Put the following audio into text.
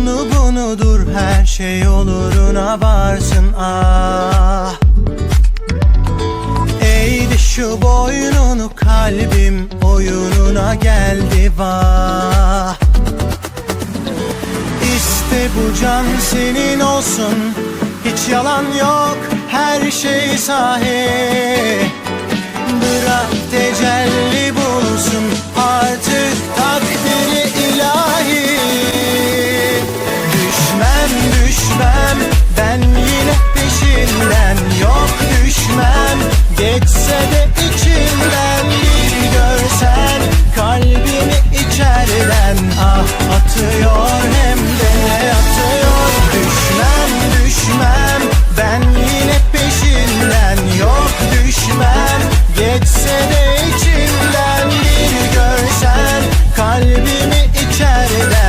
onu bunudur her şey oluruna varsın ah. Eğdi şu boynunu kalbim oyununa geldi vah. İste bu can senin olsun Hiç yalan yok her şey sahi atıyor hem de ne atıyor Düşmem düşmem ben yine peşinden. Yok düşmem geçse de içimden Bir görsen. Kalbimi içerden